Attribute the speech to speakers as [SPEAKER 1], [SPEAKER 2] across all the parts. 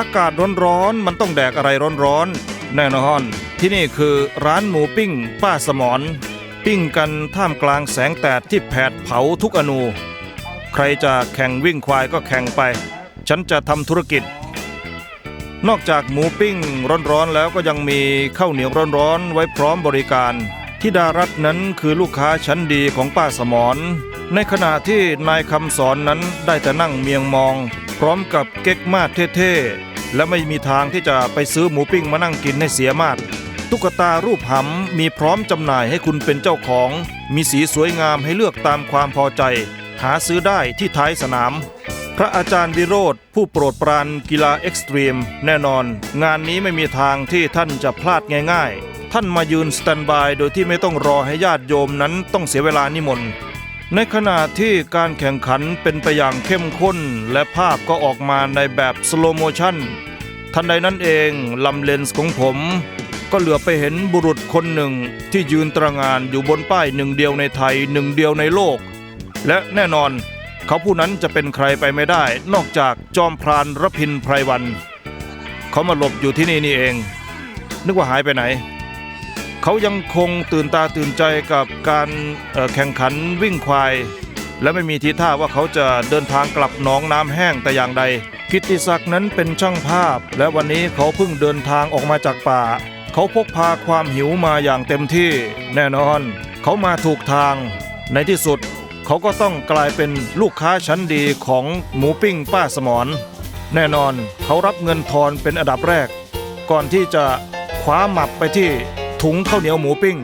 [SPEAKER 1] อากาศร้อนๆมันต้องแดกอะไรร้อนๆแน่นอนที่นี่คือร้านหมูปิ้ง ป้าสมอนปิ้งกันท่ามกลางแสงแดดที่แผดเผาทุกอนู ใครจะแข่งวิ่งควายก็แข่งไป ฉันจะทำธุรกิจ นอกจากหมูปิ้งร้อนๆแล้วก็ยังมีข้าวเหนียวร้อนๆไว้พร้อมบริการทิดารัตน์นั้นคือลูกค้าชั้นดีของป้าสมอนในขณะที่นายคำสอนนั้นได้แต่นั่งเมียงมอง พร้อมกับเก๊กมาดเท่ๆ และไม่มีทางที่จะไปซื้อหมูปิ้งมานั่งกินให้เสียมาดตุ๊กตารูปหำมีพร้อมจำหน่ายให้คุณเป็นเจ้าของ มีสีสวยงามให้เลือกตามความพอใจ หาซื้อได้ที่ท้ายสนาม พระอาจารย์วิโรธผู้โปรดปรานกีฬาเอ็กซ์ตรีม แน่นอน งานนี้ไม่มีทางที่ท่านจะพลาดง่าย ๆ ท่านมายืนสแตนบายโดยที่ไม่ต้องรอให้ญาติโยมนั้นต้องเสียเวลานิมนต์ ในขณะที่การแข่งขันเป็นไปอย่างเข้มข้น และภาพก็ออกมาในแบบสโลโมชันทันใดนั้นเองลำเลนส์ของผม ก็เหลือไปเห็นบุรุษคนหนึ่งที่ยืนตระงานอยู่บนป้ายหนึ่งเดียวในไทยหนึ่งเดียวในโลก และแน่นอน เขาผู้นั้นจะเป็นใครไปไม่ได้ นอกจากจอมพรานรพินไพรวัน เขามาหลบอยู่ที่นี่นี่เอง นึกว่าหายไปไหน เขายังคงตื่นตาตื่นใจกับการแข่งขันวิ่งควาย และไม่มีทีท่าว่าเขาจะเดินทางกลับหนองน้ำแห้งแต่อย่างใด กิตติศักดิ์นั้นเป็นช่างภาพ และวันนี้เขาเพิ่งเดินทางออกมาจากป่า เขาพกพาความหิวมาอย่างเต็มที่แน่นอน เขามาถูกทาง ในที่สุด เขาก็ต้องกลายเป็นลูกค้าชั้นดีของหมูปิ้งป้าสมอนแน่นอนเขารับเงินทอนเป็นอันดับแรก ก่อนที่จะคว้าหมับไปที่ ถุงข้าวเหนียวหมูปิ้ง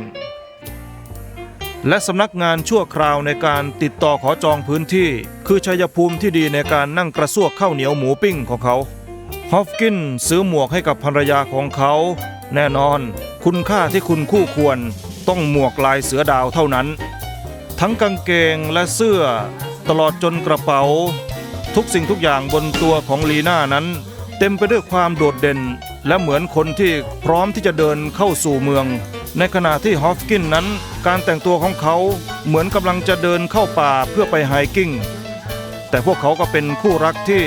[SPEAKER 1] และสำนักงานชั่วคราวในการติดต่อขอจองพื้นที่ คือชัยภูมิที่ดีในการนั่งกระซวกข้าวเหนียวหมูปิ้งของเขาฮอฟกินซื้อหมวกให้กับภรรยาของเขา แน่นอน คุณค่าที่คุณคู่ควร ต้องหมวกลายเสือดาวเท่านั้น ทั้งกางเกงและเสื้อ ตลอดจนกระเป๋า ทุกสิ่งทุกอย่างบนตัวของลีน่านั้น เต็มไปด้วยความโดดเด่น และเหมือนคนที่พร้อมที่จะเดินเข้าสู่เมือง ในขณะที่ฮอฟกินนั้น การแต่งตัวของเขาเหมือนกำลังจะเดินเข้าป่าเพื่อไปไฮกิ้ง แต่พวกเขาก็เป็นคู่รักที่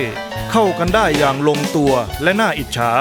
[SPEAKER 1] เข้ากันได้อย่างลงตัวและน่าอิจฉา